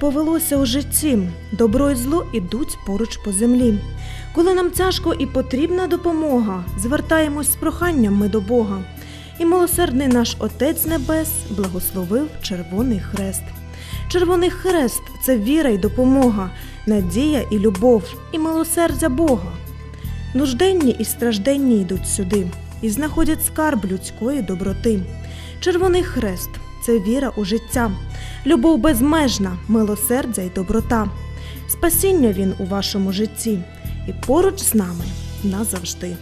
Повелося у житті. Добро і зло ідуть поруч по землі. Коли нам тяжко і потрібна допомога, звертаємось з проханням ми до Бога. І милосердний наш Отець Небес благословив Червоний Хрест. Червоний хрест це віра й допомога, надія і любов, і милосердя Бога. Нужденні і стражденні йдуть сюди і знаходять скарб людської доброти. Червоний хрест це віра у життя, любов безмежна, милосердя й доброта. Спасіння він у вашому житті і поруч з нами назавжди.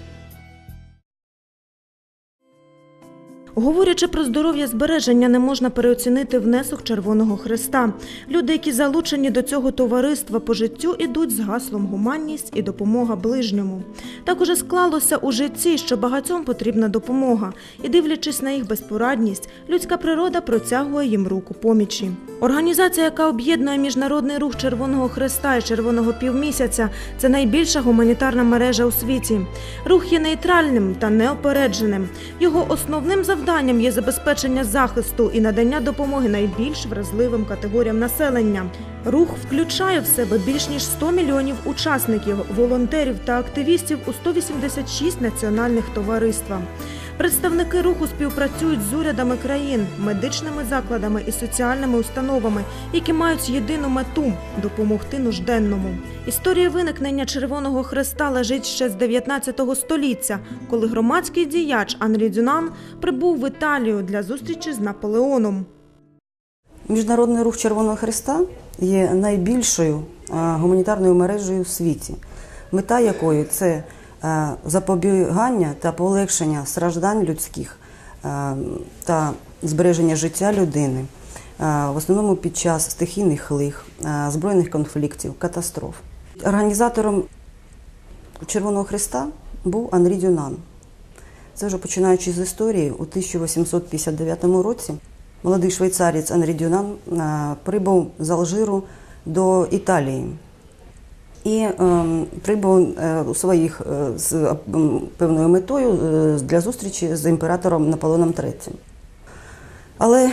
Говорячи про здоров'я збереження, не можна переоцінити внесок Червоного Хреста. Люди, які залучені до цього товариства по життю, ідуть з гаслом гуманність і допомога ближньому. Так уже склалося у житті, що багатьом потрібна допомога, і дивлячись на їх безпорадність, людська природа протягує їм руку помічі. Організація, яка об'єднує міжнародний рух Червоного Хреста і Червоного півмісяця, це найбільша гуманітарна мережа у світі. Рух є нейтральним та неопередженим. Його основним завданням є забезпечення захисту і надання допомоги найбільш вразливим категоріям населення. Рух включає в себе більш ніж 100 мільйонів учасників, волонтерів та активістів у 186 національних товариствах. Представники руху співпрацюють з урядами країн, медичними закладами і соціальними установами, які мають єдину мету допомогти нужденному. Історія виникнення Червоного Хреста лежить ще з 19 століття, коли громадський діяч Анрі Дюнан прибув в Італію для зустрічі з Наполеоном. Міжнародний рух Червоного Христа є найбільшою гуманітарною мережею в світі, мета якої це запобігання та полегшення страждань людських е, та збереження життя людини, е, в основному під час стихійних лих, е, збройних конфліктів, катастроф. Організатором Червоного Христа був Анрі Дюнан. Це вже починаючи з історії, у 1859 році молодий швейцарець Анрі Дюнан е, прибув з Алжиру до Італії. І е, прибув е, у своїх е, з певною метою е, для зустрічі з імператором Наполеоном III. Але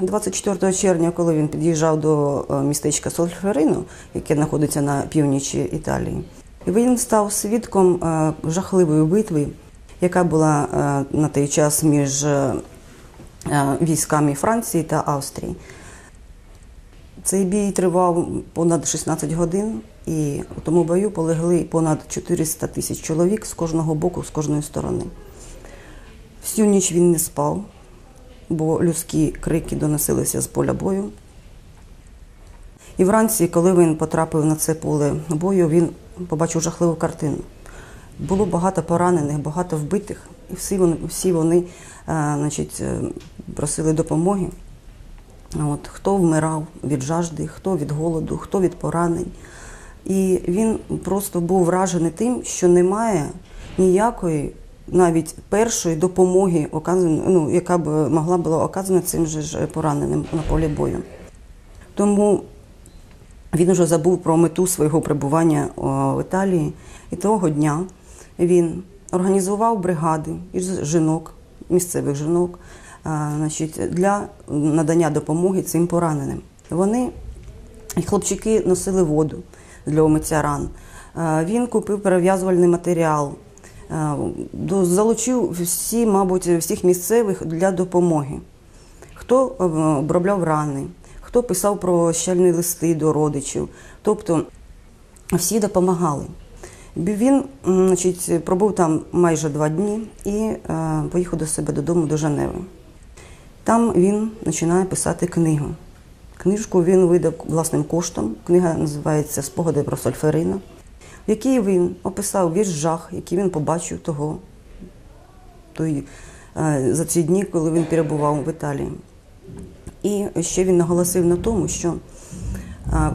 24 червня, коли він під'їжджав до містечка Сольферино, яке знаходиться на північі Італії, він став свідком жахливої битви, яка була на той час між військами Франції та Австрії. Цей бій тривав понад 16 годин, і у тому бою полегли понад 400 тисяч чоловік з кожного боку, з кожної сторони. Всю ніч він не спав, бо людські крики доносилися з поля бою. І вранці, коли він потрапив на це поле бою, він побачив жахливу картину. Було багато поранених, багато вбитих, і всі вони, всі вони е, значить, е, просили допомоги. От, хто вмирав від жажди, хто від голоду, хто від поранень. І він просто був вражений тим, що немає ніякої навіть першої допомоги, ну, яка б могла була оказана цим же ж пораненим на полі бою. Тому він вже забув про мету свого перебування в Італії. І того дня він організував бригади із жінок, місцевих жінок, значить, для надання допомоги цим пораненим. Вони, хлопчики, носили воду для омиття ран. Він купив перев'язувальний матеріал, залучив всі, мабуть, всіх місцевих для допомоги. Хто е, обробляв рани, хто писав прощальні листи до родичів. Тобто всі допомагали. Він значить, пробув там майже два дні і е, поїхав до себе додому до Женеви. Там він починає писати книгу. Книжку він видав власним коштом. Книга називається Спогади про Сольферина, в якій він описав весь жах, який він побачив того той, е, за ці дні, коли він перебував в Італії. І ще він наголосив на тому, що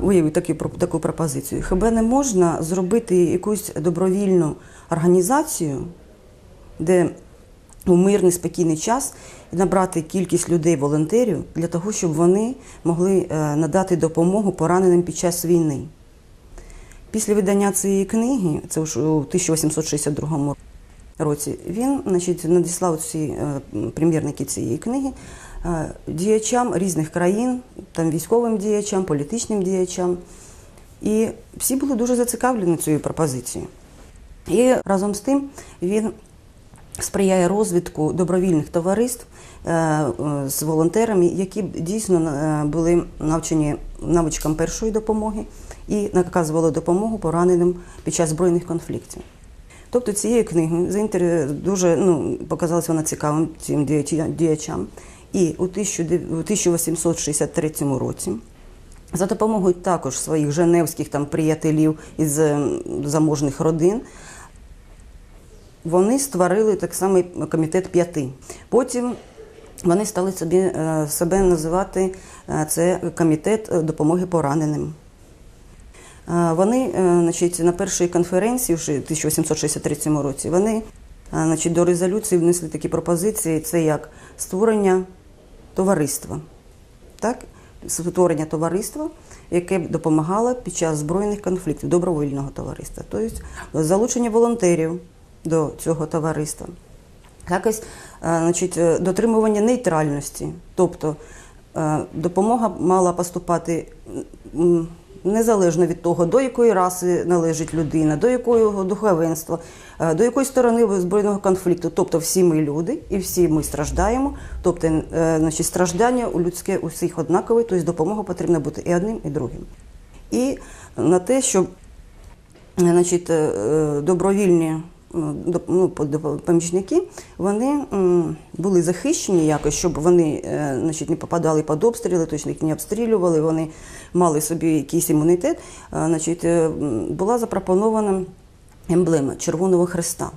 виявив таку, таку пропозицію. Хіба не можна зробити якусь добровільну організацію, де у мирний спокійний час набрати кількість людей, волонтерів для того, щоб вони могли е, надати допомогу пораненим під час війни. Після видання цієї книги, це у 1862 році, він значить, надіслав ці е, примірники цієї книги е, діячам різних країн, там військовим діячам, політичним діячам. І всі були дуже зацікавлені цією пропозицією. І разом з тим він сприяє розвитку добровільних товариств е, е, з волонтерами, які дійсно е, були навчені навичкам першої допомоги і наказували допомогу пораненим під час збройних конфліктів. Тобто цією книгою дуже ну, показалася вона цікавим цим діячам. І у 1900 у 1863 році за допомогою також своїх женевських там приятелів із ем, заможних родин вони створили так само комітет п'яти. Потім вони стали собі, е, себе називати е, це комітет е, допомоги пораненим. Вони значить, на першій конференції в 1863 році вони значить, до резолюції внесли такі пропозиції: це як створення товариства. Так? Створення товариства, яке б допомагало під час збройних конфліктів, добровільного товариства. Тобто залучення волонтерів до цього товариства. Якось е, значить, е, дотримування нейтральності. Тобто е, допомога мала поступати незалежно від того, до якої раси належить людина, до якого духовенства, до якої сторони збройного конфлікту. Тобто всі ми люди і всі ми страждаємо. Тобто, значить, страждання у людське у всіх однакове, тобто допомога потрібна бути і одним, і другим. І на те, щоб значить, добровільні ну, по- помічники, вони були захищені якось, щоб вони е, значить, не попадали під обстріли, точно їх не обстрілювали, вони мали собі якийсь імунітет. Е, Значить, е, була запропонована емблема Червоного Хреста.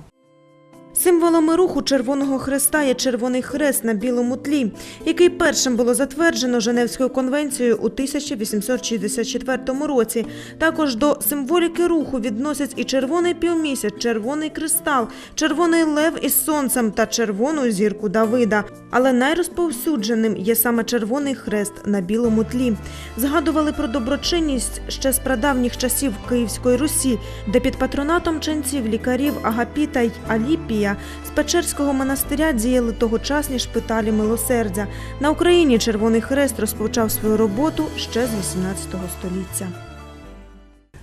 Символами руху Червоного Хреста є Червоний Хрест на білому тлі, який першим було затверджено Женевською конвенцією у 1864 році. Також до символіки руху відносять і червоний півмісяць, червоний кристал, червоний лев із сонцем та червону зірку Давида. Але найрозповсюдженим є саме Червоний Хрест на білому тлі. Згадували про доброчинність ще з прадавніх часів Київської Русі, де під патронатом ченців лікарів Агапіта й Аліпія з Печерського монастиря діяли тогочасні шпиталі милосердя. На Україні Червоний Хрест розпочав свою роботу ще з 18 століття.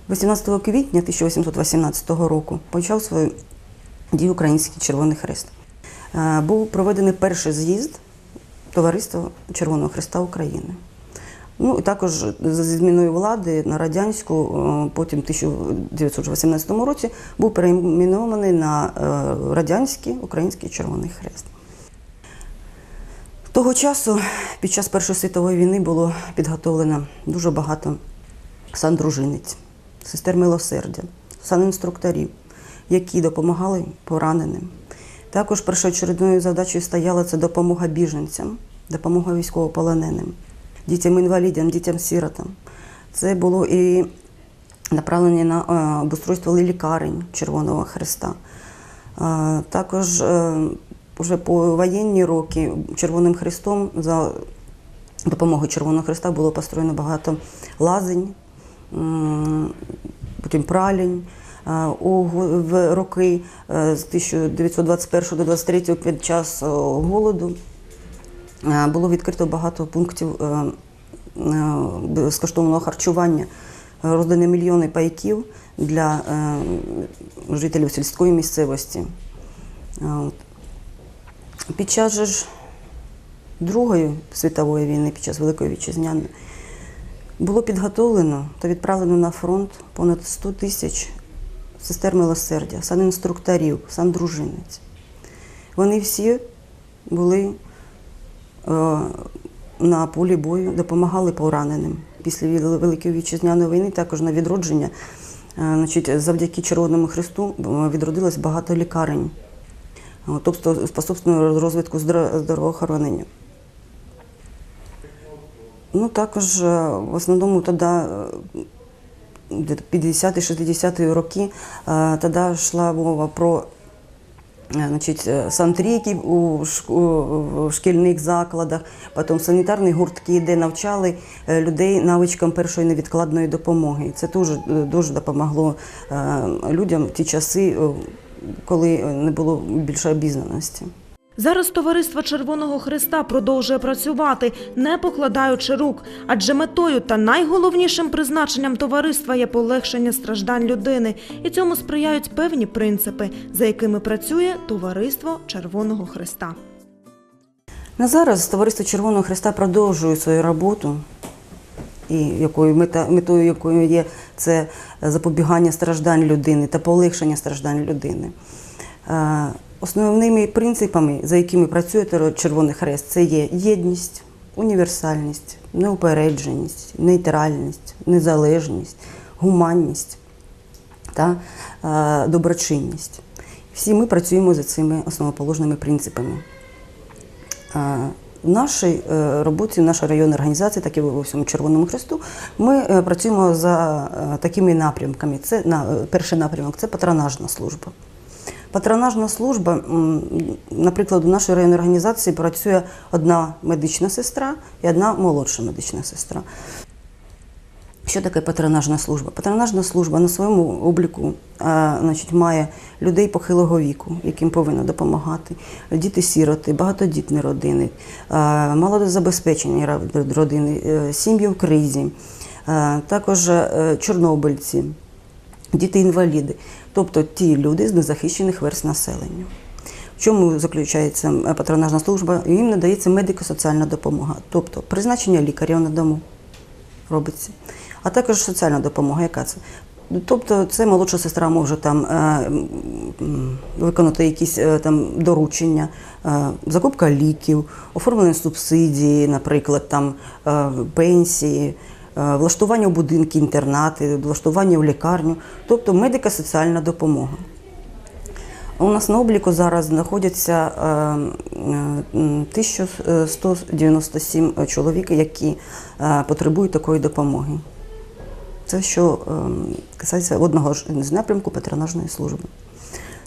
18 квітня 1818 року почав свою дію Український Червоний Хрест. Е, Був проведений перший з'їзд Товариства Червоного Хреста України. Ну і також зі зміною влади на радянську, е, потім в 1918 році був перейменований на е, радянський Український Червоний Хрест. Того часу, під час Першої світової війни, було підготовлено дуже багато сандружинець, сестер милосердя, санінструкторів, які допомагали пораненим. Також першоочередною задачею стояла це допомога біженцям, допомога військовополоненим, дітям-інвалідам, дітям-сиротам. Це було і направлення на е, обустройство лікарень Червоного Хреста. Е, Також е, вже по воєнні роки Червоним Хрестом за допомогою Червоного Хреста було построєно багато лазень, потім пралінь. Е, в роки е, з 1921 до 23 під час е, голоду е, було відкрито багато пунктів е, е, безкоштовного харчування. Е, Роздані мільйони пайків для е, жителів сільської місцевості. Е. Під час ж Другої світової війни, під час Великої Вітчизняної, було підготовлено та відправлено на фронт понад 100 тисяч сестер милосердя, санінструкторів, сандружинець. Вони всі були е, на полі бою, допомагали пораненим. Після Великої Вітчизняної війни, також на відродження, е, значить, завдяки Червоному Христу е, відродилось багато лікарень. Тобто способствує розвитку здоровоохоронення. Ну, також е, в основному тоді, е, де 50-60-ті роки, е, тоді йшла мова про е, значить, сантріки у шкільних закладах, потім санітарні гуртки, де навчали е, людей навичкам першої невідкладної допомоги. Це дуже, дуже допомогло е, людям в ті часи, е, коли не було більшої обізнаності. Зараз товариство Червоного Христа продовжує працювати, не покладаючи рук, адже метою та найголовнішим призначенням товариства є полегшення страждань людини, і цьому сприяють певні принципи, за якими працює товариство Червоного Христа. На зараз товариство Червоного Христа продовжує свою роботу, і якою мета, метою якої є це запобігання страждань людини та полегшення страждань людини. Основними принципами, за якими працює Червоний Хрест, це є єдність, універсальність, неупередженість, нейтральність, незалежність, гуманність та е, доброчинність. Всі ми працюємо за цими основоположними принципами. Е, В нашій е, роботі, в нашій районній організації, так і в всьому Червоному Хресту, ми працюємо за такими напрямками. Це перший напрямок це патронажна служба. Патронажна служба, наприклад, у нашій районній організації працює одна медична сестра і одна молодша медична сестра. Що таке патронажна служба? Патронажна служба на своєму обліку а, значить, має людей похилого віку, яким повинна допомагати, діти-сіроти, багатодітні родини, а, малозабезпечені родини, е, сім'ї в кризі, також е, чорнобильці, діти-інваліди, тобто ті люди з незахищених верст населення. В чому заключається е, патронажна служба? Їм надається медико-соціальна допомога, тобто призначення лікаря на дому робиться, а також соціальна допомога. Яка це? Тобто, це молодша сестра може там е, виконати якісь е, там доручення, закупка ліків, оформлення субсидії, наприклад, там пенсії, влаштування в будинки, інтернати, влаштування в лікарню, тобто медико-соціальна допомога. У нас на обліку зараз знаходяться е, е, м, 1197 чоловік, які е, потребують такої допомоги. Це що е, касається одного з напрямку патронажної служби.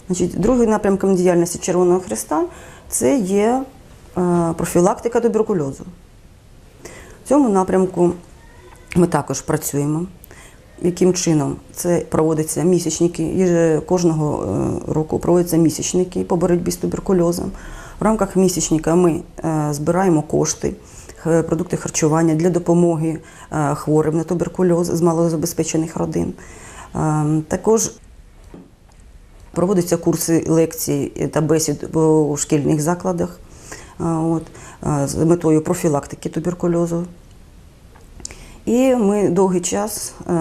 Значить, другим напрямком діяльності Червоного Христа це є е, профілактика туберкульозу. В цьому напрямку ми також працюємо. Яким чином це проводяться місячники? Кожного е, року проводяться місячники по боротьбі з туберкульозом. В рамках місячника ми е, збираємо кошти, продукти харчування для допомоги е, хворим на туберкульоз з малозабезпечених родин. Також проводяться курси лекцій та бесід у шкільних закладах от, з метою профілактики туберкульозу. І ми довгий час е,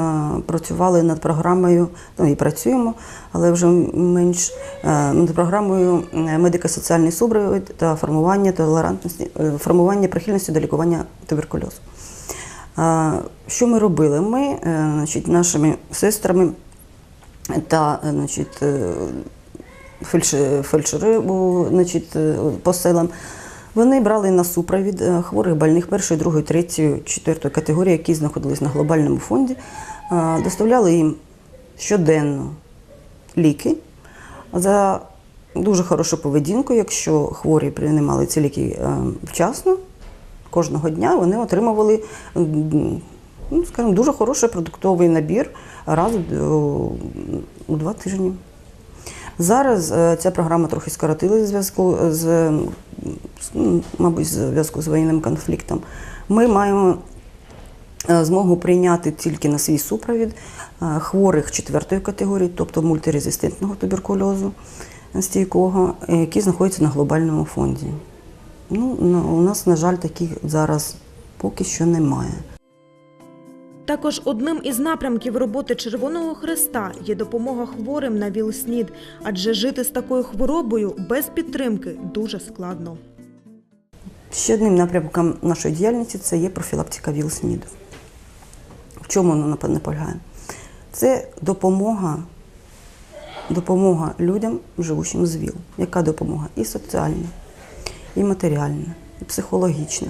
працювали над програмою, ну і працюємо, але вже менш е, над програмою е, медико-соціальний супровід та формування толерантності, формування прихильності до лікування туберкульозу. Що ми робили? Ми значить, нашими сестрами та значить, фельдшери, значить, по селам. Вони брали на супровід е, хворих больних першої, другої, третьої, четвертої категорії, які знаходились на глобальному фонді, е, доставляли їм щоденно ліки за дуже хорошу поведінку. Якщо хворі приймали ці ліки е, вчасно, кожного дня вони отримували ну, скажімо, дуже хороший продуктовий набір раз у- у два тижні. Зараз е, ця програма трохи скоротилась в зв'язку з, м, мабуть, в зв'язку з воєнним конфліктом. Ми маємо е, змогу прийняти тільки на свій супровід е, хворих четвертої категорії, тобто мультирезистентного туберкульозу стійкого, які знаходяться на глобальному фонді. Ну, у нас, на жаль, таких зараз поки що немає. Також одним із напрямків роботи Червоного Христа є допомога хворим на ВІЛ-СНІД, адже жити з такою хворобою без підтримки дуже складно. Ще одним напрямком нашої діяльності це є профілактика ВІЛ-СНІДу. В чому вона напевне полягає? Це допомога, допомога людям, живущим з ВІЛ. Яка допомога? І соціальна, і матеріальна, і психологічна.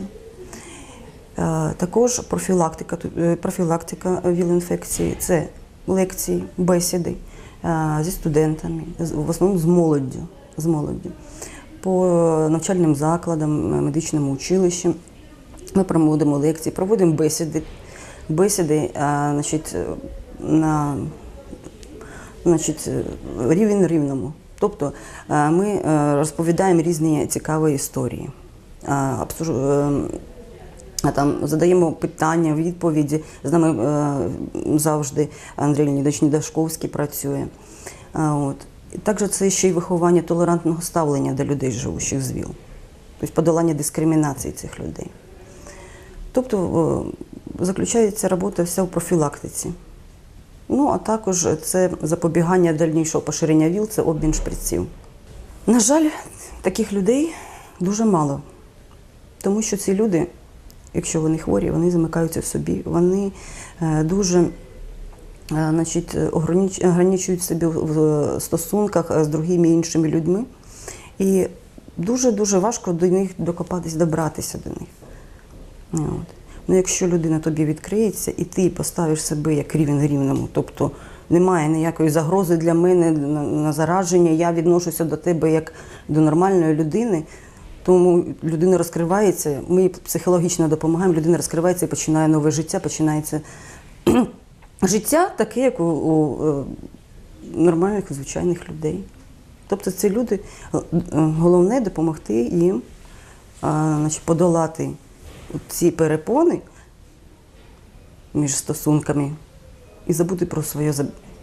Е, Також профілактика, е, профілактика ВІЛ-інфекції це лекції, бесіди е, зі студентами, в основному з молоддю. З молоддю. По навчальним закладам, медичним училищам ми проводимо лекції, проводимо бесіди, бесіди значить, на значить, рівень рівному. Тобто ми розповідаємо різні цікаві історії. Е, е, там задаємо питання, відповіді. З нами е, завжди Андрій Леонідович Недашковський працює. А, от. І також це ще й виховання толерантного ставлення до людей, живучих з ВІЛ. Тобто подолання дискримінації цих людей. Тобто е, заключається робота вся в профілактиці. Ну, а також це запобігання дальнішого поширення ВІЛ, це обмін шприців. На жаль, таких людей дуже мало. Тому що ці люди, якщо вони хворі, вони замикаються в собі, вони е, дуже е, значить, ограничують себе в стосунках е, з другими іншими людьми. І дуже-дуже важко до них докопатись, добратися до них. От. Ну, якщо людина тобі відкриється, і ти поставиш себе як рівень рівному, тобто немає ніякої загрози для мене на зараження, я відношуся до тебе як до нормальної людини, тому людина розкривається, ми психологічно допомагаємо, людина розкривається і починає нове життя, починається життя таке, як у, у е, нормальних, звичайних людей. Тобто ці люди, е, головне допомогти їм а, значить, подолати ці перепони між стосунками і забути про своє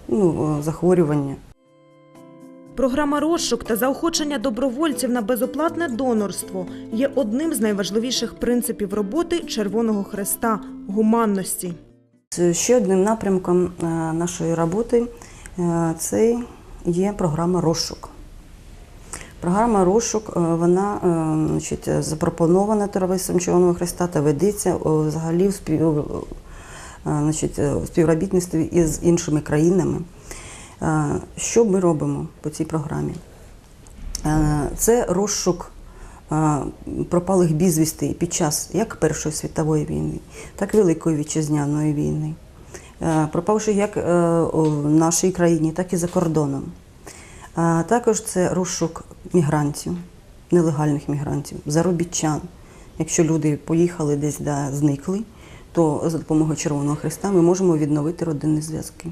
ну, е, захворювання. Програма розшук та заохочення добровольців на безоплатне донорство є одним з найважливіших принципів роботи Червоного Хреста гуманності. Ще одним напрямком е, нашої роботи е, це є програма розшук. Програма розшук е, вона значить, запропонована товариством Червоного Христа та ведеться взагалі в спів, значить, в співробітництві із іншими країнами. Е, Що ми робимо по цій програмі? Е, Це розшук е, пропалих безвісти під час як Першої світової війни, так і Великої вітчизняної війни, Е, пропавши як е, в нашій країні, так і за кордоном. Також це розшук мігрантів, нелегальних мігрантів, заробітчан. Якщо люди поїхали десь да, зникли, то за допомогою Червоного Христа ми можемо відновити родинні зв'язки.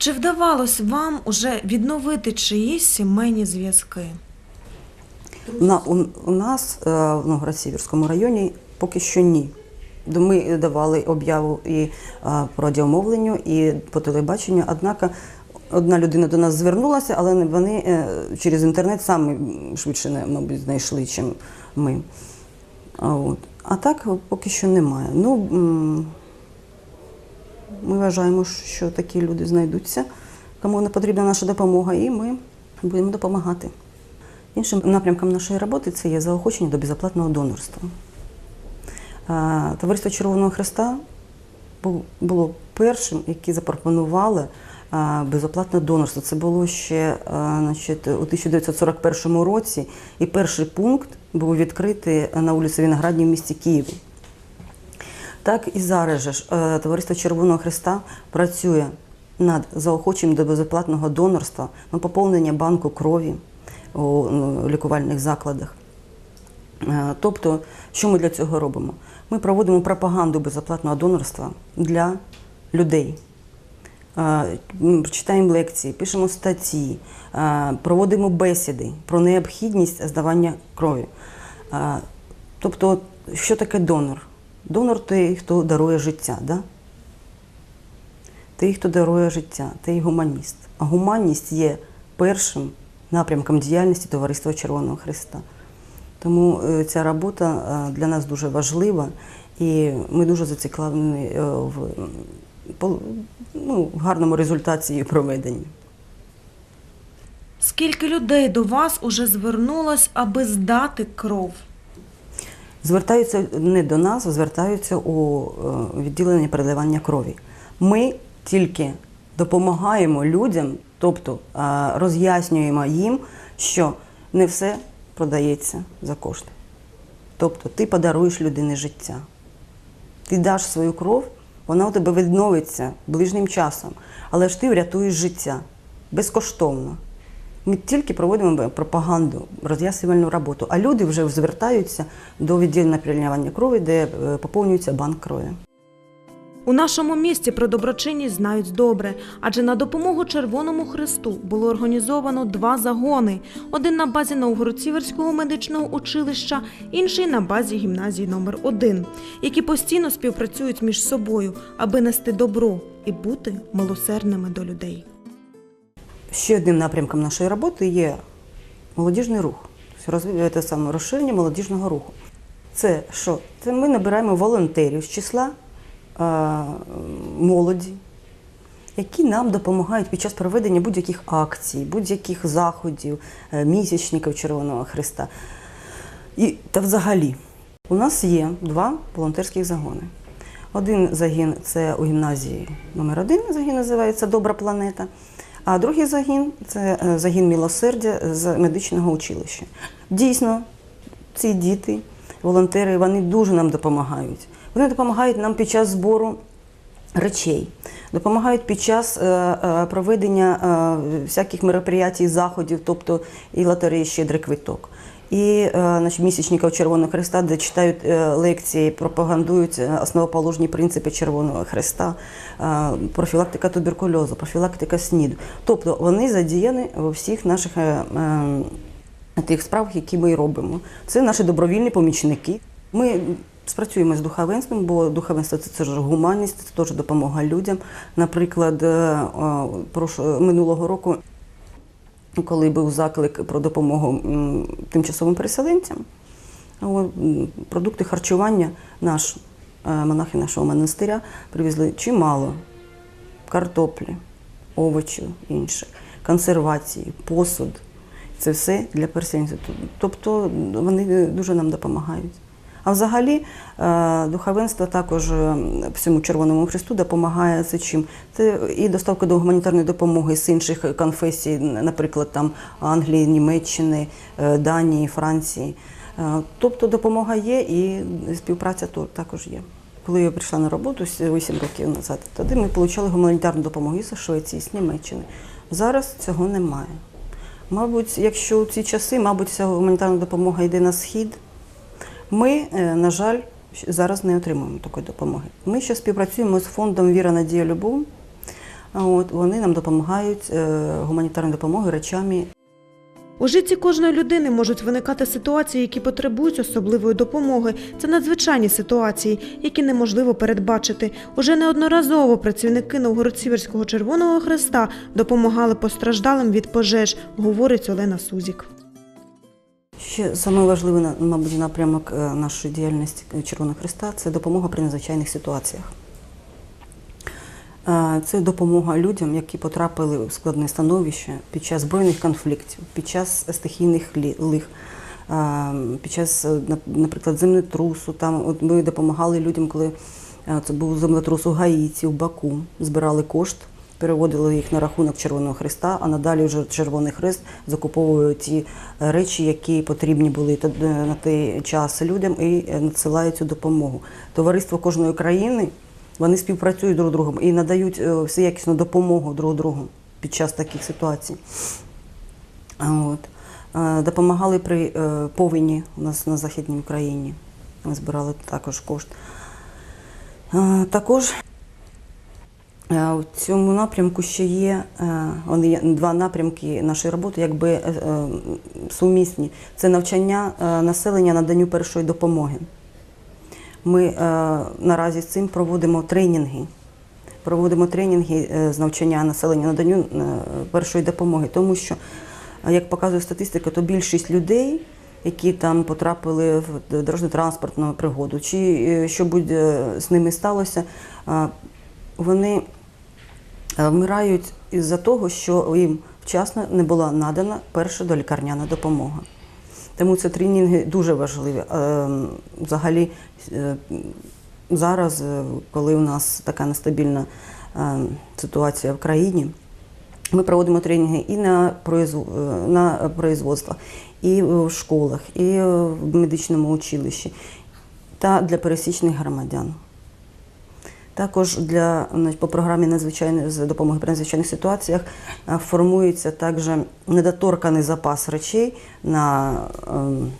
Чи вдавалось вам уже відновити чиїсь сімейні зв'язки? На, у, у нас е, в Новгород-Сіверському районі поки що ні. Ми давали об'яву і е, по радіомовленню, і по телебаченню. Однак одна людина до нас звернулася, але вони е, через інтернет самі швидше, мабуть, знайшли, ніж ми. А, от. а так поки що немає. Ну, ми вважаємо, що такі люди знайдуться, кому не потрібна наша допомога, і ми будемо допомагати. Іншим напрямком нашої роботи це є заохочення до безоплатного донорства. Товариство Червоного Христа було першим, яке запропонувало безоплатне донорство. Це було ще значить, у 1941 році, і перший пункт був відкритий на вулиці Виноградній в місті Києві. Так і зараз же ж е, Товариство Червоного Христа працює над заохоченням до безоплатного донорства, на поповнення банку крові у лікувальних закладах. Е, Тобто, що ми для цього робимо? Ми проводимо пропаганду безоплатного донорства для людей. Е, Читаємо лекції, пишемо статті, проводимо бесіди про необхідність здавання крові. Тобто, що таке донор? Донор той, хто дарує життя. Да? Той, хто дарує життя, той гуманіст. А гуманність є першим напрямком діяльності Товариства Червоного Христа. Тому е, ця робота е, для нас дуже важлива, і ми дуже зацікавлені е, в, ну, гарному результаті її проведення. Скільки людей до вас уже звернулось, аби здати кров? Звертаються не до нас, а звертаються у е, відділення переливання крові. Ми тільки допомагаємо людям, тобто е, роз'яснюємо їм, що не все продається за кошти. Тобто ти подаруєш людині життя. Ти даш свою кров, вона у тебе відновиться ближнім часом, але ж ти врятуєш життя безкоштовно. Ми тільки проводимо пропаганду, роз'яснювальну роботу, а люди вже звертаються до відділення переливання крові, де е, поповнюється банк крові. У нашому місті про доброчинність знають добре, адже на допомогу Червоному Хресту було організовано два загони: один на базі Новгород-Сіверського медичного училища, інший на базі гімназії номер 1 які постійно співпрацюють між собою, аби нести добро і бути милосердними до людей. Ще одним напрямком нашої роботи є молодіжний рух, це саме розширення молодіжного руху. Це що? Це ми набираємо волонтерів з числа е, молоді, які нам допомагають під час проведення будь-яких акцій, будь-яких заходів, е, місячників Червоного Христа. І, та взагалі, у нас є два волонтерських загони. Один загін це у гімназії номер 1 загін називається Добра планета. А другий загін це е, загін милосердя з медичного училища. Дійсно, ці діти, волонтери, вони дуже нам допомагають. Вони допомагають нам під час збору речей, допомагають під час е, е, проведення всяких мероприятій, заходів, тобто і лотереї щедрий квиток. І е, значить, місячників Червоного Христа, де читають е, лекції, пропагандують е, основоположні принципи Червоного Христа, профілактика туберкульозу, профілактика СНІДу. Тобто вони задіяні у всіх наших е, е, тих справах, які ми робимо. Це наші добровільні помічники. Ми спрацюємо з духовенством, бо духовенство це, це ж гуманність, це теж допомога людям. Наприклад, минулого року, коли був заклик про допомогу тимчасовим переселенцям, продукти харчування наш е, монахи нашого монастиря привезли чимало картоплі, овочів інших, консервації, посуд. Це все для переселенців. Тобто вони дуже нам допомагають. А взагалі е, духовенство також е, всьому Червоному Христу допомагає це чим? Це і доставка до гуманітарної допомоги з інших конфесій, наприклад, там Англії, Німеччини, е, Данії, Франції. Тобто допомога є і співпраця то- також є. Коли я прийшла на роботу 8 років назад, тоді ми отримали гуманітарну допомогу і з Швеції, з Німеччини. Зараз цього немає. Мабуть, якщо у ці часи, мабуть, ця гуманітарна допомога йде на схід. Ми, е, на жаль, зараз не отримуємо такої допомоги. Ми ще співпрацюємо з фондом Віра, Надія, Любов. От, вони нам допомагають е, гуманітарною допомогою, речами. У житті кожної людини можуть виникати ситуації, які потребують особливої допомоги. Це надзвичайні ситуації, які неможливо передбачити. Уже неодноразово працівники Новгород-Сіверського Червоного Хреста допомагали постраждалим від пожеж, говорить Олена Сузік. Ще саме важливий, мабуть, напрямок е, нашої діяльності Червоного Христа це допомога при надзвичайних ситуаціях. Е, Це допомога людям, які потрапили у складне становище під час збройних конфліктів, під час стихійних лих, е, під час, е, наприклад, землетрусу. Там от ми допомагали людям, коли е, це був землетрус у Гаїті, в Баку, збирали кошт, переводили їх на рахунок Червоного Христа, а надалі вже Червоний Христ закуповує ті е, речі, які потрібні були е, на той час людям, і надсилає цю допомогу. Товариство кожної країни вони співпрацюють друг з другом і надають е, всеякісну допомогу друг другу під час таких ситуацій. От. Допомагали при повені у нас на Західній Україні. Ми збирали також кошт. Також е, в цьому напрямку ще є, е, вони є два напрямки нашої роботи, якби е, сумісні. Це навчання населення наданню першої допомоги. Ми наразі з цим проводимо тренінги. Проводимо тренінги з навчання населення наданню першої допомоги, тому що, як показує статистика, то більшість людей, які там потрапили в дорожньо-транспортну пригоду, чи що буде з ними сталося, вони вмирають із-за того, що їм вчасно не була надана перша долікарняна допомога. Тому це тренінги дуже важливі. Е, Взагалі, е, зараз, е, коли у нас така нестабільна е, ситуація в країні, ми проводимо тренінги і на е, на производствах, і в школах, і в медичному училищі, та для пересічних громадян. Також для значить, по програмі надзвичайної з допомоги при надзвичайних ситуаціях е, формується також недоторканий запас речей на, ем,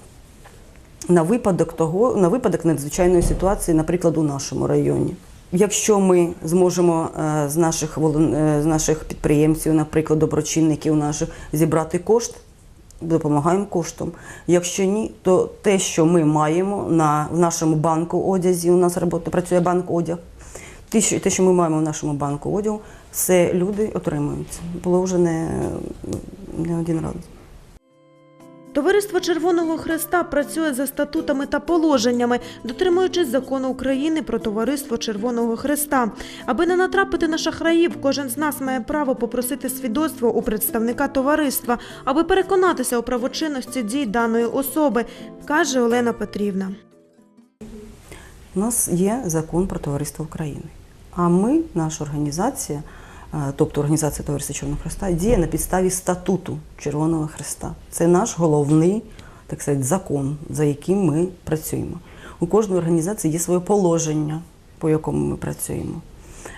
на випадок того, на випадок надзвичайної ситуації, наприклад, у нашому районі. Якщо ми зможемо е, з наших е, з наших підприємців, наприклад, доброчинників наших, зібрати кошт, допомагаємо коштом. Якщо ні, то те, що ми маємо на в нашому банку одязі, у нас робота працює банк одяг. Те, що, те, що ми маємо в нашому банку одягу, все люди отримують. Було вже не, не один раз. Товариство Червоного Хреста працює за статутами та положеннями, дотримуючись закону України про товариство Червоного Хреста. Аби не натрапити на шахраїв, кожен з нас має право попросити свідоцтво у представника товариства, аби переконатися у правочинності дій даної особи, каже Олена Петрівна. У нас є закон про товариство України. А ми, наша організація, е, тобто організація Товариства Червоного Хреста, діє на підставі статуту Червоного Хреста. Це наш головний так сказати, закон, за яким ми працюємо. У кожної організації є своє положення, по якому ми працюємо.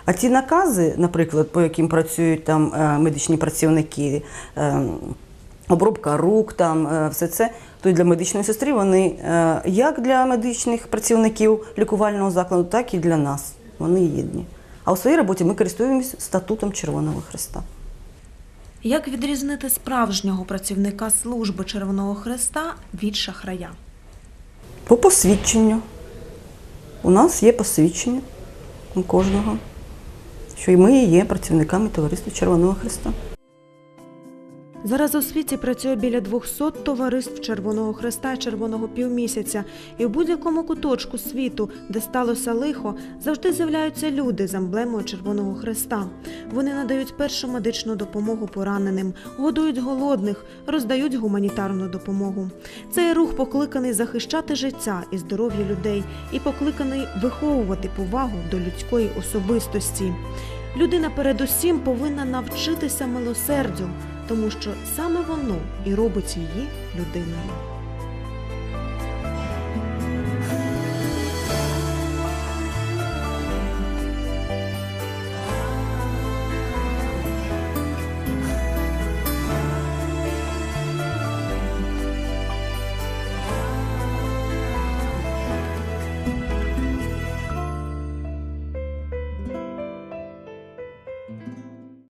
А ті накази, наприклад, по яким працюють там е, медичні працівники, е, обробка рук, там все це, то для медичної сестри вони як для медичних працівників лікувального закладу, так і для нас. Вони єдні. А у своїй роботі ми користуємося статутом Червоного Христа. Як відрізнити справжнього працівника служби Червоного Христа від шахрая? По посвідченню. У нас є посвідчення у кожного, що і ми є працівниками Товариства Червоного Хреста. Зараз у світі працює біля 200 товариств Червоного Хреста і Червоного півмісяця, і в будь-якому куточку світу, де сталося лихо, завжди з'являються люди з емблемою Червоного Хреста. Вони надають першу медичну допомогу пораненим, годують голодних, роздають гуманітарну допомогу. Цей рух покликаний захищати життя і здоров'я людей, і покликаний виховувати повагу до людської особистості. Людина передусім повинна навчитися милосердю, тому що саме воно і робить її людиною.